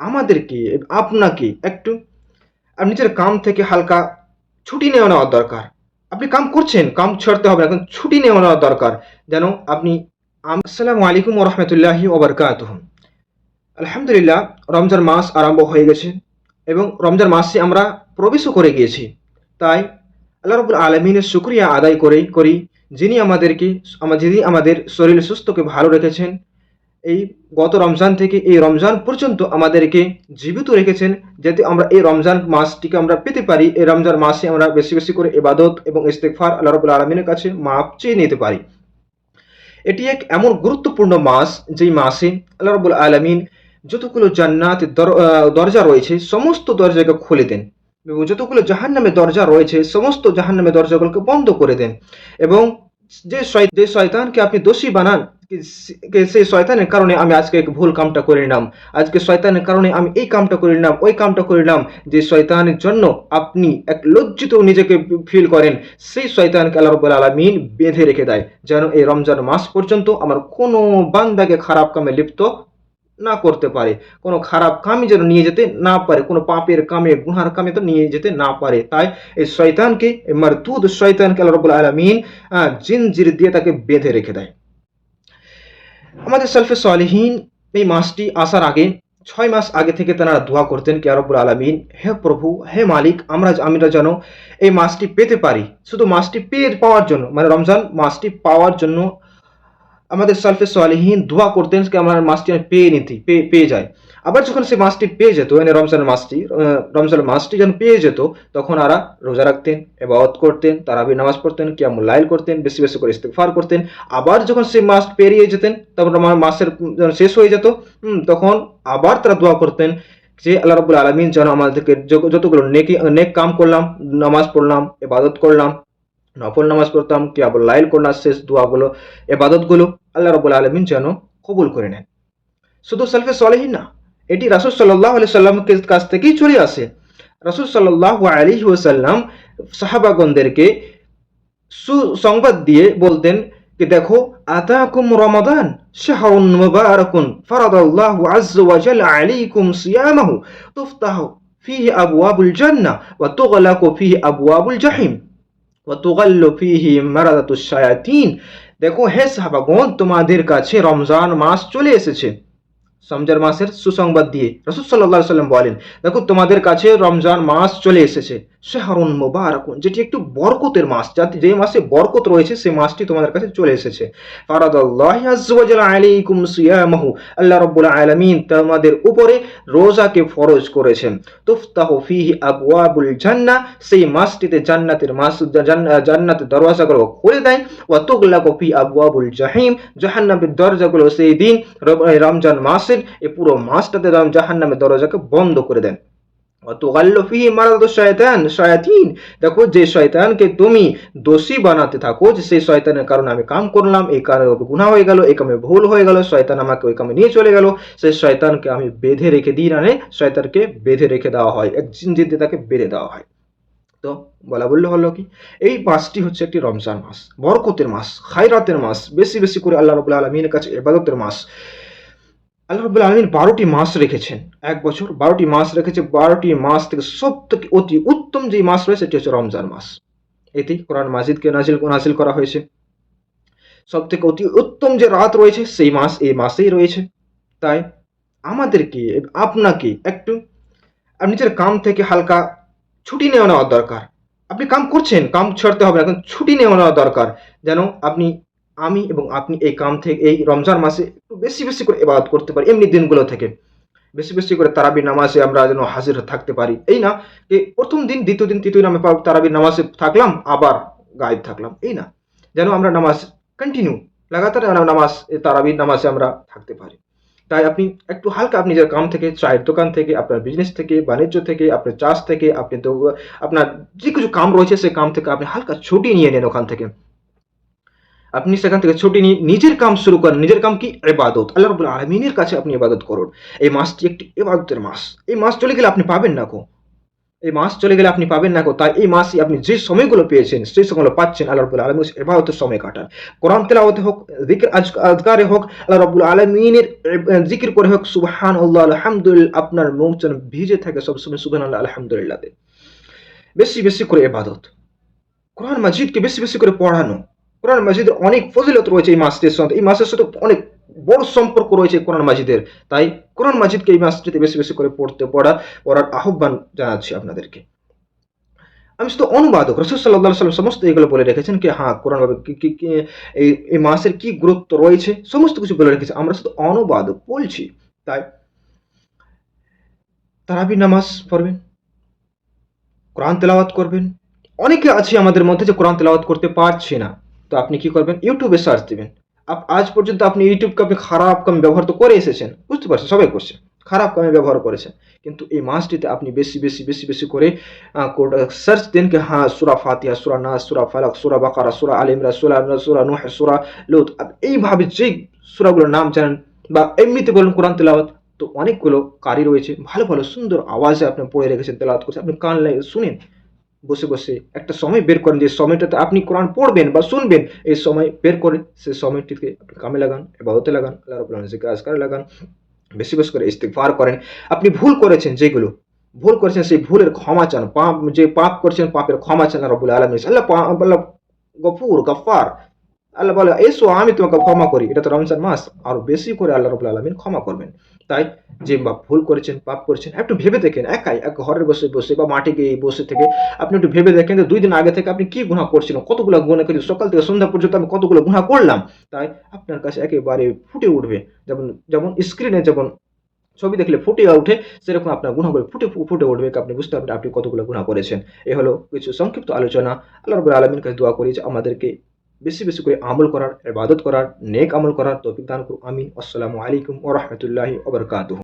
আমাদেরকে, আপনাকে একটু নিজের কাম থেকে হালকা ছুটি নেওয়া নেওয়ার দরকার। আপনি কাম করছেন, কাম ছাড়তে হবে এখন ছুটি নেওয়া নেওয়ার দরকার। যেন আপনি আসসালামু আলাইকুম ওরহমতুল্লাহি ওবরকাত আলহামদুলিল্লাহ, রমজান মাস আরম্ভ হয়ে গেছে এবং রমজান মাসে আমরা প্রবেশও করে গিয়েছি। তাই আল্লাহ রবুল আলমিনের শুক্রিয়া আদায় করে করি যিনি আমাদেরকে আমা- যিনি আমাদের শরীর সুস্থকে ভালো রেখেছেন এই গত রমজান থেকে এই রমজান পর্যন্ত আমাদেরকে জীবিত রেখেছেন যাতে আমরা এই রমজান মাসটিকে আমরা পেতে পারি, এই রমজান মাসে আমরা বেশি বেশি করে ইবাদত এবং ইস্তেকফার আল্লাহ রবুল আলমিনের কাছে মাপ চেয়ে নিতে পারি। এটি এক এমন গুরুত্বপূর্ণ মাস যেই মাসে আল্লাহ রবুল আলমিন যতগুলো জান্নাত দর- দরজা রয়েছে সমস্ত দরজাকে খুলে দেন এবং যতগুলো জাহান্নামে দরজা রয়েছে সমস্ত জাহান্নামে দরজাগুলোকে বন্ধ করে দেন এবং যে যে শয়তানকে আপনি দোষী বানান সেই শয়তানের কারণে আমি আজকে ভুল কামটা করে নিলাম। আজকে শয়তানের কারণে আমি এই কামটা করে নিলাম, ওই কামটা করে নিলাম যে শয়তানের জন্য আপনি এক লজ্জিত নিজেকে ফিল করেন। সেই শয়তানকে আল্লাহ রব্বুল আলমিন বেঁধে রেখে দেয়, যেন এই রমজান মাস পর্যন্ত আমার কোনো বান্দাকে খারাপ কামে লিপ্ত না করতে পারে। কোনো খারাপ কামে যেন নিয়ে যেতে না পারে, কোনো পাপের কামে গুহার কামে তো নিয়ে যেতে না পারে। তাই এই শয়তানকে, এই মারতুদ শয়তানকে আল্লাহ রব্বুল আলমিন জিনজির দিয়ে তাকে বেঁধে রেখে দেয়। আমাদের সেলফে সলেহীন এই মাসটি আসার আগে ছয় মাস আগে থেকে তারা দোয়া করতেন কে আরবুল আলমিন, হে প্রভু, হে মালিক, আমরা আমরা যেন এই মাসটি পেতে পারি। শুধু মাসটি পেয়ে পাওয়ার জন্য মানে রমজান মাসটি পাওয়ার জন্য আমাদের সালফে সালেহীন দোয়া করতেন কে, আমরা মাসটি পেয়ে নিতে পেয়ে পেয়ে যায় আবার যখন সে মাসটি পেয়ে যেত মানে রমজান মাসটি আহ, রমজান মাসটি যখন পেয়ে যেত তখন আরা রোজা রাখতেন এবাদত করতেন তারাবি নামাজ পড়তেন কিয়ামুল লাইল করতেন বেশি বেশি করে ইস্তেগফার করতেন। আবার যখন সে মাস পেরিয়ে যেতেন তখন আমার মাসের যখন শেষ হয়ে যেত তখন আবার তারা দোয়া করতেন যে আল্লাহ রবুল আলমিন যেন আমাদেরকে যত- যতগুলো নেকি নেক কাম করলাম নামাজ পড়লাম এবাদত করলাম নফল নামাজ পড়তাম কিয়াবুল লাইল করলাম শেষ দোয়াগুলো এবাদতগুলো আল্লাহ রবুল আলমিন যেন কবুল করে নেন। শুধু সালফে সলেহীন না এটি রাসুল সাল্লাহ আলি সাল্লামের কাছ থেকেই চলে আসে। রাসুল সাল্লাহ আলী ওসাল্লাম সাহাবাগনদেরকে সুসংবাদ দিয়ে বলতেন কি দেখো, আতাকুম রমাদান, শাহরুন মুবারাকুন, ফারাদাল্লাহু আজ্জা ওয়া জাল আলাইকুম সিয়ামাহু, তুফতাহু ফিহি আবওয়াবুল জান্নাহ ওয়া তুগলাকু ফিহি আবওয়াবুল জাহিম ওয়া তুগাল্লু ফিহি মারাদাতুশ শায়াতিন। দেখো, হে সাহাবাগণ, তোমাদের কাছে রমজান মাস চলে এসেছে। রমজান মাসের সুসংবাদ দিয়ে রসুল সাল্লাহ সাল্লাম বলেন, দেখো, তোমাদের কাছে রমজান মাস চলে এসেছে। শেহরুন মুবারাকুন, যেটি একটু বরকতের মাস। যাতে যে মাসে বরকত রয়েছে, সেই মাসটি তোমাদের কাছে চলে এসেছে। আলাইকুম আল্লাহ রাব্বুল আলামিন তোমাদের উপরে রোজাকে ফরজ করেছেন। তুফতাহু ফিহি আবওয়াবুল জান্না সেই মাসটিতে জান্নাতের মাস জান্নাতের দরওয়াজাগুলো খুলে দেয়। ওয়া তুগলাকু ফি আবওয়াবুল জাহিম, জাহান্নামের দরজাগুলো সেই দিন রমজান রমজান মাসের এই পুরো মাসটাতে রম- জাহান্নামের দরজাকে বন্ধ করে দেন। দেখো, যে শয়তানকে তুমি দোষী বানাতে থাকো, যে সেই শয়তানের কারণে আমি কাম করলাম, এই কারণে গুনাহ হয়ে গেল, এই কামে ভুল হয়ে গেল, শয়তান আমাকে ওই কামে নিয়ে চলে গেল। সেই শয়তানকে আমি বেঁধে রেখে দিই মানে শয়তানকে বেঁধে রেখে দেওয়া হয়, এক জিনজিদ দিয়ে তাকে বেঁধে দেওয়া হয়। তো বলা বললে হলো কি, এই মাসটি হচ্ছে একটি রমজান মাস, বরকতের মাস, খায়রাতের মাস, বেশি বেশি করে আল্লাহ রবুল্লা আলমিনের কাছে ইবাদতের মাস। আল্লাহ রবুল্লা আলমিন বারোটি মাস রেখেছেন। এক বছর বারোটি মাস রেখেছে। বারোটি মাস থেকে সব থেকে অতি উত্তম যে মাস রয়েছে, সেটি হচ্ছে রমজান মাস। এতেই কোরআন মাজিদকে নাজিল নাজিল করা হয়েছে। সব থেকে অতি উত্তম যে রাত রয়েছে, সেই মাস, এই মাসেই রয়েছে। তাই আমাদেরকে, আপনাকে একটু নিজের কাম থেকে হালকা ছুটি নেওয়া নেওয়ার দরকার। আপনি কাম করছেন, কাম ছাড়তে হবে এখন ছুটি নেওয়া নেওয়া দরকার। যেন আপনি আমি এবং আপনি এই কাম থেকে, এই রমজান মাসে একটু বেশি বেশি করে এবাদত করতে পারি, এমনি দিনগুলো থেকে। বেশি বেশি করে তারাবির নামাজে আমরা যেন হাজির থাকতে পারি। এই না যে প্রথম দিন, দ্বিতীয় দিন, তৃতীয় নামে তারাবির নামাজে থাকলাম, আবার গায়েব থাকলাম। এই না, যেন আমরা নামাজ কন্টিনিউ লাগাতার নামাজ তারাবির নামাজে আমরা থাকতে পারি। তাই আপনি একটু হালকা আপনি নিজের কাম থেকে, চায়ের দোকান থেকে, আপনার বিজনেস থেকে, বাণিজ্য থেকে, আপনার চাষ থেকে, আপনি আপনার যে কিছু কাম রয়েছে সেই কাম থেকে আপনি হালকা ছুটি নিয়ে নেন ওখান থেকে। আপনি সেখান থেকে ছুটি নিয়ে নিজের কাম শুরু করেন, নিজের কাম কি? এবাদত আল্লাহ রবুল আলমিনের কাছে আপনি ইবাদত করুন। এই মাসটি একটি এবাদতের মাস। এই মাস চলে গেলে আপনি পাবেন না কো? এই মাস চলে গেলে আপনি পাবেন না গো তাই এই মাসই আপনি যে সময়গুলো পেয়েছেন, সেই সময়গুলো পাচ্ছেন আল্লাহ রবুল আলমী এবারতের সময় কাটান। কোরআন তেলাওয়াতে হোক জিকির আজগারে হোক, আল্লাহ রবুল আলমিনের জিকির করে হোক সুবহান আল্লাহ আলহামদুলিল্লাহ, আপনার মুখ যেন ভিজে থাকে সবসময় সুবহান আল্লাহ আলহামদুলিল্লাহ। বেশি বেশি করে এবাদত কোরআন মাজিদকে বেশি বেশি করে পড়ানো। কোরআন মাজিদের অনেক ফজিলত রয়েছে এই মাসটির সাথে এই মাসের সাথে অনেক বড় সম্পর্ক রয়েছে কোরআন মাজিদের। তাই কোরআন মাজিদকে এই মাসটিতে বেশি বেশি করে পড়তে, পড়া, পড়ার আহ্বান জানাচ্ছি আপনাদেরকে। আমি শুধু অনুবাদক, রসুল সাল্লাহ সাল্লাম সমস্ত এগুলো বলে রেখেছেন কি হ্যাঁ কোরআন ভাবে কি কি কি, এই এই মাসের কি গুরুত্ব রয়েছে, সমস্ত কিছু বলে রেখেছে। আমরা শুধু অনুবাদক বলছি। তাই তারাবি নামাজ পড়বেন, কোরআন তেলাওয়াত করবেন। অনেকে আছে আমাদের মধ্যে যে কোরআন তেলাওয়াত করতে পারছে না। তো আপনি কি করবেন? ইউটিউবে সার্চ দিবেন। আপ- আজ পর্যন্ত আপনি ইউটিউবকে আপনি খারাপ কামে ব্যবহার তো করে এসেছেন। বুঝতে পারছেন? সবাই করছে। খারাপ কামে ব্যবহার করেছেন। কিন্তু এই মাসটিতে আপনি বেশি বেশি বেশি বেশি করে সার্চ দেন কি হ্যাঁ সুরা ফাতিহা, সুরা নাস, সুরা ফালাক, সুরা বাকারা, সুরা আলিমরা সুরা সুরা নুহ, সুরা লুত। এইভাবে যে সুরাগুলোর নাম জানেন বা এমনিতে বলুন কোরআন তেলাওয়াত, তো অনেকগুলো কারি রয়েছে। ভালো ভালো, সুন্দর আওয়াজে আপনি পড়ে রেখেছেন, তেলাওয়াত করছেন। আপনি কান লাগে শুনেন। বসে বসে একটা সময় বের করেন যে সময়টাতে আপনি কোরআন পড়বেন বা শুনবেন, এই সময় বের করে সেই সময়টিকে আপনি কামে লাগান, এবাদতে লাগান, আল্লাহ রবুল্লাহ লাগান, বেশি বেশি করে ইস্তেকফার করেন। আপনি ভুল করেছেন যেগুলো, ভুল করেছেন সেই ভুলের ক্ষমা চান, পাপ, যে পাপ করেছেন, পাপের ক্ষমা চান রবুল আলম আল্লাহ আল্লাহ গফুর গফার আল্লাহ বলে, এসো, আমি তোমাকে ক্ষমা করি। এটা তো রমজান মাস, আরও বেশি করে আল্লাহ রবুল আলমিন ক্ষমা করবেন। তাই যে বা ভুল করেছেন, পাপ করেছেন একটু ভেবে দেখেন, একাই, এক ঘরের বসে বসে বা মাঠে গিয়ে বসে থেকে আপনি একটু ভেবে দেখেন যে দুই দিন আগে থেকে আপনি কি গুণা করছিলেন, কতগুলো গুণা করি সকাল থেকে সন্ধ্যা পর্যন্ত আমি কতগুলো গুণা করলাম। তাই আপনার কাছে একেবারে ফুটে উঠবে, যেমন যেমন স্ক্রিনে যেমন ছবি দেখলে ফুটে ওঠে, সেরকম আপনার গুণাগুলো ফুটে ফুটে উঠবে। আপনি বুঝতে পারবেন আপনি কতগুলো গুণা করেছেন। এ হলো কিছু সংক্ষিপ্ত আলোচনা। আল্লাহ রবুল আলমীর কাছে দোয়া করি যে আমাদেরকে বেশি বেশি করে আমল করার, ইবাদত করার, নেক আমল করার তৌফিক দান করুন আমিন। আসসালামু আলাইকুম ওয়া রাহমাতুল্লাহি ওয়া বারাকাতুহু।